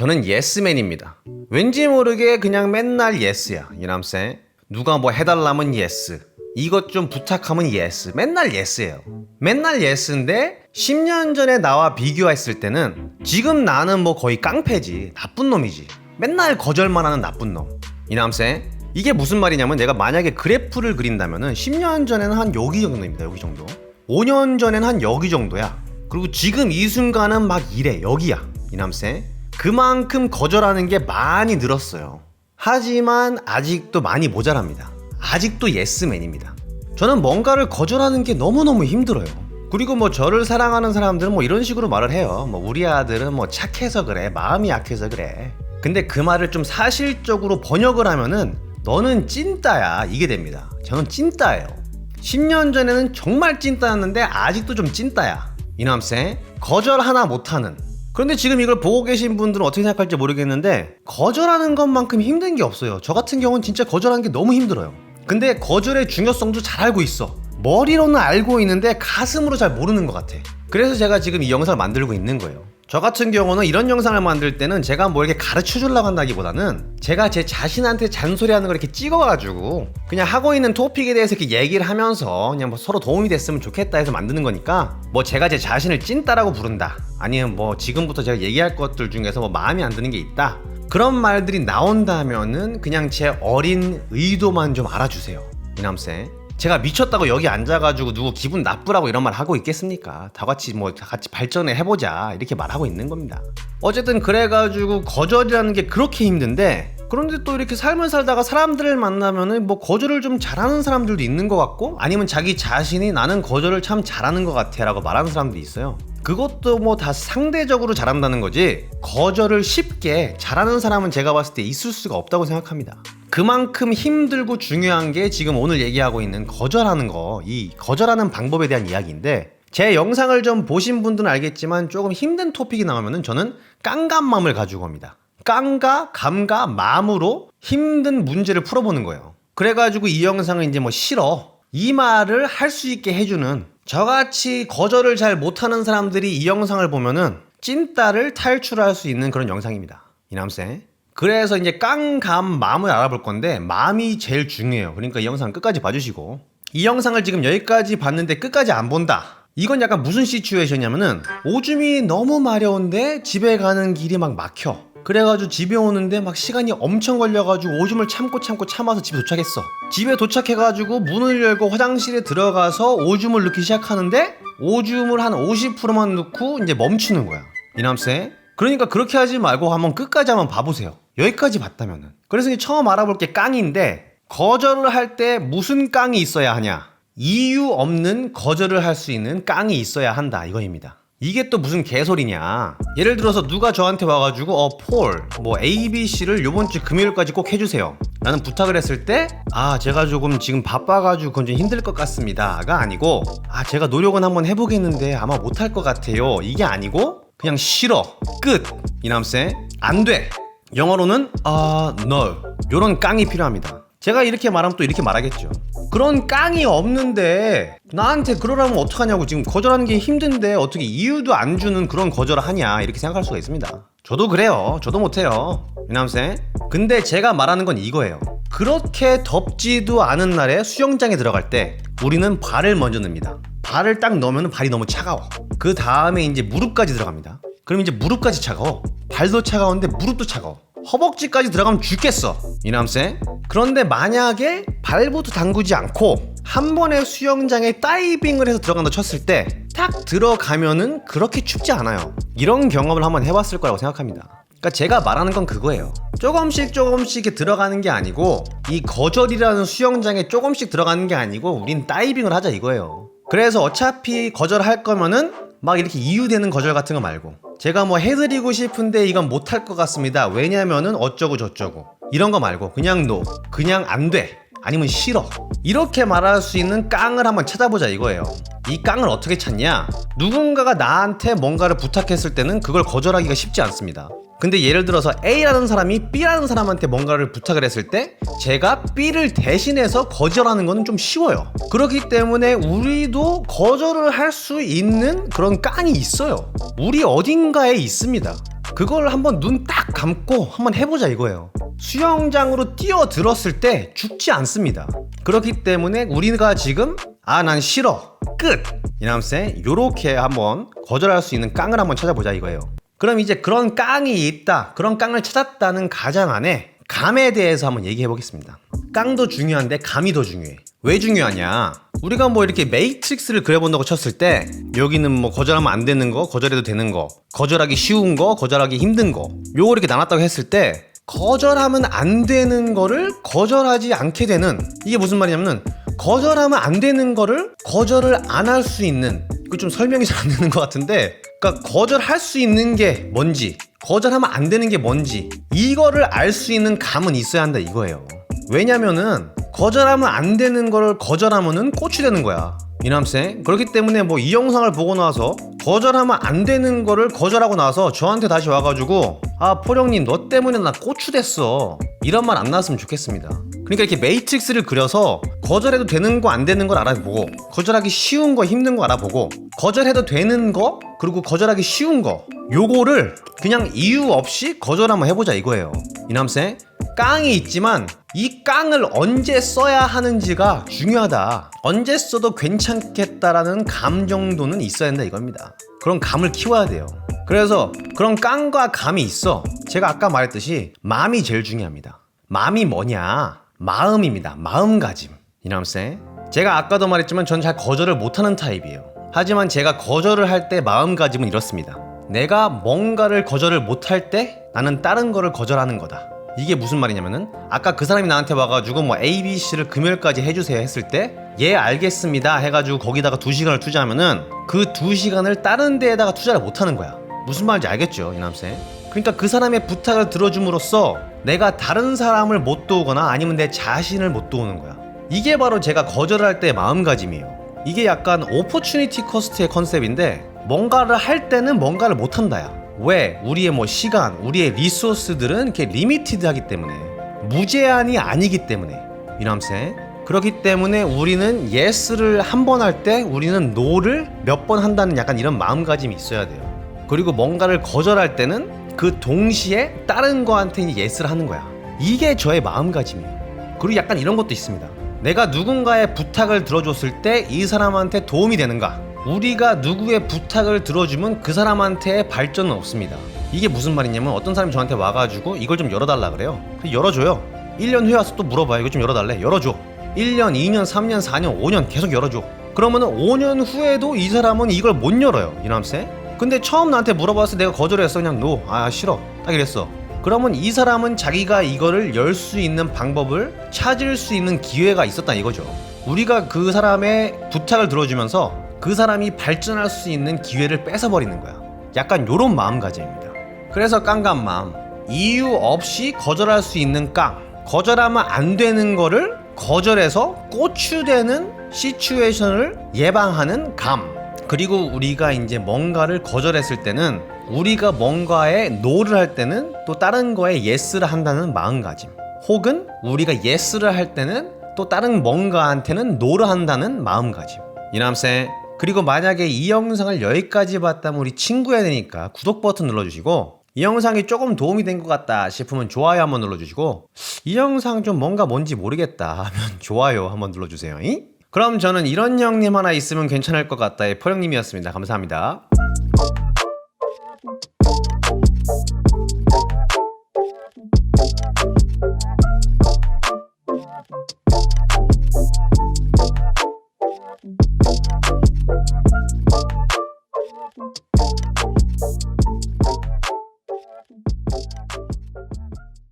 저는 예스맨입니다. 왠지 모르게 그냥 맨날 예스야. 이남생. 누가 뭐 해달라면 예스. 이것 좀 부탁하면 예스. 맨날 예스예요. 맨날 예스인데 10년 전에 나와 비교했을 때는 지금 나는 뭐 거의 깡패지. 나쁜 놈이지. 맨날 거절만 하는 나쁜 놈. 이남생. 이게 무슨 말이냐면 내가 만약에 그래프를 그린다면은 10년 전에는 한 여기 정도입니다. 여기 정도. 5년 전에는 한 여기 정도야. 그리고 지금 이 순간은 막 이래. 여기야. 이남생. 그만큼 거절하는 게 많이 늘었어요. 하지만 아직도 많이 모자랍니다. 아직도 예스맨입니다. 저는 뭔가를 거절하는 게 너무너무 힘들어요. 그리고 뭐 저를 사랑하는 사람들은 뭐 이런 식으로 말을 해요. 뭐 우리 아들은 뭐 착해서 그래. 마음이 약해서 그래. 근데 그 말을 좀 사실적으로 번역을 하면은 너는 찐따야. 이게 됩니다. 저는 찐따예요. 10년 전에는 정말 찐따였는데 아직도 좀 찐따야. 이남생 거절 하나 못하는 그런데 지금 이걸 보고 계신 분들은 어떻게 생각할지 모르겠는데 거절하는 것만큼 힘든 게 없어요. 저 같은 경우는 진짜 거절하는 게 너무 힘들어요. 근데 거절의 중요성도 잘 알고 있어. 머리로는 알고 있는데 가슴으로 잘 모르는 것 같아. 그래서 제가 지금 이 영상을 만들고 있는 거예요. 저 같은 경우는 이런 영상을 만들 때는 제가 뭐 이렇게 가르쳐 주려고 한다기보다는 제가 제 자신한테 잔소리하는 걸 이렇게 찍어가지고 그냥 하고 있는 토픽에 대해서 이렇게 얘기를 하면서 그냥 뭐 서로 도움이 됐으면 좋겠다 해서 만드는 거니까 뭐 제가 제 자신을 찐따라고 부른다. 아니면 뭐 지금부터 제가 얘기할 것들 중에서 뭐 마음에 안 드는 게 있다. 그런 말들이 나온다면은 그냥 제 어린 의도만 좀 알아주세요. 이남쌤 제가 미쳤다고 여기 앉아가지고 누구 기분 나쁘라고 이런 말 하고 있겠습니까? 다 같이 뭐 다 같이 발전을 해보자 이렇게 말하고 있는 겁니다. 어쨌든 그래가지고 거절이라는 게 그렇게 힘든데 그런데 또 이렇게 삶을 살다가 사람들을 만나면은 뭐 거절을 좀 잘하는 사람들도 있는 것 같고 아니면 자기 자신이 나는 거절을 참 잘하는 것 같아라고 말하는 사람도 있어요. 그것도 뭐 다 상대적으로 잘한다는 거지 거절을 쉽게 잘하는 사람은 제가 봤을 때 있을 수가 없다고 생각합니다. 그만큼 힘들고 중요한 게 지금 오늘 얘기하고 있는 거절하는 거, 이 거절하는 방법에 대한 이야기인데 제 영상을 좀 보신 분들은 알겠지만 조금 힘든 토픽이 나오면은 저는 깡감맘을 가지고 옵니다. 깡가, 감가, 맘으로 힘든 문제를 풀어보는 거예요. 그래가지고 이 영상은 이제 뭐 싫어. 이 말을 할 수 있게 해주는 저같이 거절을 잘 못하는 사람들이 이 영상을 보면은 찐따를 탈출할 수 있는 그런 영상입니다. 이남생. 그래서 이제 깡감 마음을 알아볼 건데 마음이 제일 중요해요. 그러니까 이 영상 끝까지 봐주시고 이 영상을 지금 여기까지 봤는데 끝까지 안 본다. 이건 약간 무슨 시츄에이션이냐면은 오줌이 너무 마려운데 집에 가는 길이 막 막혀. 그래가지고 집에 오는데 막 시간이 엄청 걸려가지고 오줌을 참고 참고 참아서 집에 도착했어. 집에 도착해가지고 문을 열고 화장실에 들어가서 오줌을 넣기 시작하는데 오줌을 한 50%만 넣고 이제 멈추는 거야. 이남세. 그러니까 그렇게 하지 말고 한번 끝까지 한번 봐보세요. 여기까지 봤다면은. 그래서 처음 알아볼 게 깡인데 거절을 할 때 무슨 깡이 있어야 하냐? 이유 없는 거절을 할 수 있는 깡이 있어야 한다 이거입니다. 이게 또 무슨 개소리냐? 예를 들어서 누가 저한테 와가지고 어 폴, 뭐 A, B, C를 요번 주 금요일까지 꼭 해주세요. 라는 부탁을 했을 때 아 제가 조금 지금 바빠가지고 그건 좀 힘들 것 같습니다 가 아니고 아 제가 노력은 한번 해보겠는데 아마 못할 것 같아요. 이게 아니고 그냥 싫어 끝 이남쌤 안 돼 영어로는 아 no 요런 깡이 필요합니다. 제가 이렇게 말하면 또 이렇게 말하겠죠. 그런 깡이 없는데 나한테 그러라면 어떡하냐고 지금 거절하는 게 힘든데 어떻게 이유도 안 주는 그런 거절을 하냐 이렇게 생각할 수가 있습니다. 저도 그래요. 저도 못해요. 이남쌤 근데 제가 말하는 건 이거예요. 그렇게 덥지도 않은 날에 수영장에 들어갈 때 우리는 발을 먼저 넣습니다. 발을 딱 넣으면 발이 너무 차가워. 그 다음에 이제 무릎까지 들어갑니다. 그럼 이제 무릎까지 차가워. 발도 차가운데 무릎도 차가워. 허벅지까지 들어가면 죽겠어. 이남생. 그런데 만약에 발부터 담그지 않고 한 번에 수영장에 다이빙을 해서 들어간다 쳤을 때딱 들어가면은 그렇게 춥지 않아요. 이런 경험을 한번 해봤을 거라고 생각합니다. 그러니까 제가 말하는 건 그거예요. 조금씩 조금씩 들어가는 게 아니고 이 거절이라는 수영장에 조금씩 들어가는 게 아니고 우린 다이빙을 하자 이거예요. 그래서 어차피 거절할 거면은 막 이렇게 이유되는 거절 같은 거 말고 제가 뭐 해드리고 싶은데 이건 못할 것 같습니다. 왜냐면은 어쩌고 저쩌고 이런 거 말고 그냥 노 그냥 안 돼. 아니면 싫어. 이렇게 말할 수 있는 깡을 한번 찾아보자 이거예요. 이 깡을 어떻게 찾냐? 누군가가 나한테 뭔가를 부탁했을 때는 그걸 거절하기가 쉽지 않습니다. 근데 예를 들어서 A라는 사람이 B라는 사람한테 뭔가를 부탁을 했을 때 제가 B를 대신해서 거절하는 거는 좀 쉬워요. 그렇기 때문에 우리도 거절을 할 수 있는 그런 깡이 있어요. 우리 어딘가에 있습니다. 그걸 한번 눈 딱 감고 한번 해보자 이거예요. 수영장으로 뛰어들었을 때 죽지 않습니다. 그렇기 때문에 우리가 지금 아 난 싫어 끝 이남세 요렇게 한번 거절할 수 있는 깡을 한번 찾아보자 이거예요. 그럼 이제 그런 깡이 있다 그런 깡을 찾았다는 가장 안에 감에 대해서 한번 얘기해 보겠습니다. 깡도 중요한데 감이 더 중요해. 왜 중요하냐? 우리가 뭐 이렇게 메이트릭스를 그려본다고 쳤을 때 여기는 뭐 거절하면 안 되는 거, 거절해도 되는 거, 거절하기 쉬운 거, 거절하기 힘든 거 요거 이렇게 나눴다고 했을 때 거절하면 안 되는 거를 거절하지 않게 되는 이게 무슨 말이냐면 거절하면 안 되는 거를 거절을 안 할 수 있는 이거 좀 설명이 잘 안 되는 것 같은데 그러니까 거절할 수 있는 게 뭔지 거절하면 안 되는 게 뭔지 이거를 알 수 있는 감은 있어야 한다 이거예요. 왜냐면은 거절하면 안 되는 거를 거절하면은 꽃이 되는 거야. 이남생? 그렇기 때문에 뭐 이 영상을 보고 나서 거절하면 안 되는 거를 거절하고 나서 저한테 다시 와가지고 아 포령님 너 때문에 나 고추 됐어. 이런 말 안 나왔으면 좋겠습니다 그러니까 이렇게 메이트릭스를 그려서 거절해도 되는 거 안 되는 걸 알아보고 거절하기 쉬운 거 힘든 거 알아보고 거절해도 되는 거 그리고 거절하기 쉬운 거 요거를 그냥 이유 없이 거절 한번 해보자 이거예요 이남생 깡이 있지만 이 깡을 언제 써야 하는지가 중요하다. 언제 써도 괜찮겠다라는 감 정도는 있어야 한다 이겁니다. 그런 감을 키워야 돼요. 그래서 그런 깡과 감이 있어. 제가 아까 말했듯이 마음이 제일 중요합니다. 마음이 뭐냐? 마음입니다. 마음가짐. 이남쌤. 제가 아까도 말했지만 전 잘 거절을 못하는 타입이에요. 하지만 제가 거절을 할 때 마음가짐은 이렇습니다. 내가 뭔가를 거절을 못할 때 나는 다른 거를 거절하는 거다. 이게 무슨 말이냐면은 아까 그 사람이 나한테 와가지고 뭐 A, B, C를 금요일까지 해주세요 했을 때 예 알겠습니다 해가지고 거기다가 두 시간을 투자하면은 그 두 시간을 다른 데에다가 투자를 못하는 거야 무슨 말인지 알겠죠 이남쌤 그러니까 그 사람의 부탁을 들어줌으로써 내가 다른 사람을 못 도우거나 아니면 내 자신을 못 도우는 거야. 이게 바로 제가 거절할 때의 마음가짐이에요. 이게 약간 오퍼추니티 커스트의 컨셉인데 뭔가를 할 때는 뭔가를 못 한다야. 왜? 우리의 뭐 시간, 우리의 리소스들은 이렇게 리미티드 하기 때문에 무제한이 아니기 때문에. 이남생 그렇기 때문에 우리는 예스를 한 번 할 때 우리는 노를 몇 번 한다는 약간 이런 마음가짐이 있어야 돼요. 그리고 뭔가를 거절할 때는 그 동시에 다른 거한테 예스를 하는 거야 이게 저의 마음가짐이에요 그리고 약간 이런 것도 있습니다 내가 누군가의 부탁을 들어줬을 때 이 사람한테 도움이 되는가 우리가 누구의 부탁을 들어주면 그 사람한테 발전은 없습니다. 이게 무슨 말이냐면 어떤 사람이 저한테 와가지고 이걸 좀 열어달라 그래요. 열어줘요. 1년 후에 와서 또 물어봐요. 이거 좀 열어달래. 열어줘. 1년, 2년, 3년, 4년, 5년 계속 열어줘. 그러면은 5년 후에도 이 사람은 이걸 못 열어요. 이남세. 근데 처음 나한테 물어봤을 때 내가 거절했어. 그냥 노. 아, 싫어. 딱 이랬어. 그러면 이 사람은 자기가 이거를 열 수 있는 방법을 찾을 수 있는 기회가 있었다 이거죠. 우리가 그 사람의 부탁을 들어주면서 그 사람이 발전할 수 있는 기회를 뺏어버리는 거야. 약간 요런 마음가짐입니다. 그래서 깡간 마음. 이유 없이 거절할 수 있는 깡. 거절하면 안 되는 거를 거절해서 고추되는 시츄에이션을 예방하는 감. 그리고 우리가 이제 뭔가를 거절했을 때는 우리가 뭔가에 노를 할 때는 또 다른 거에 예스를 한다는 마음가짐. 혹은 우리가 예스를 할 때는 또 다른 뭔가한테는 노를 한다는 마음가짐. 이남생 그리고 만약에 이 영상을 여기까지 봤다면 우리 친구야 되니까 구독 버튼 눌러주시고 이 영상이 조금 도움이 된 것 같다 싶으면 좋아요 한번 눌러주시고 이 영상 좀 뭔가 뭔지 모르겠다 하면 좋아요 한번 눌러주세요. 이? 그럼 저는 이런 형님 하나 있으면 괜찮을 것 같다의 포령님이었습니다. 감사합니다.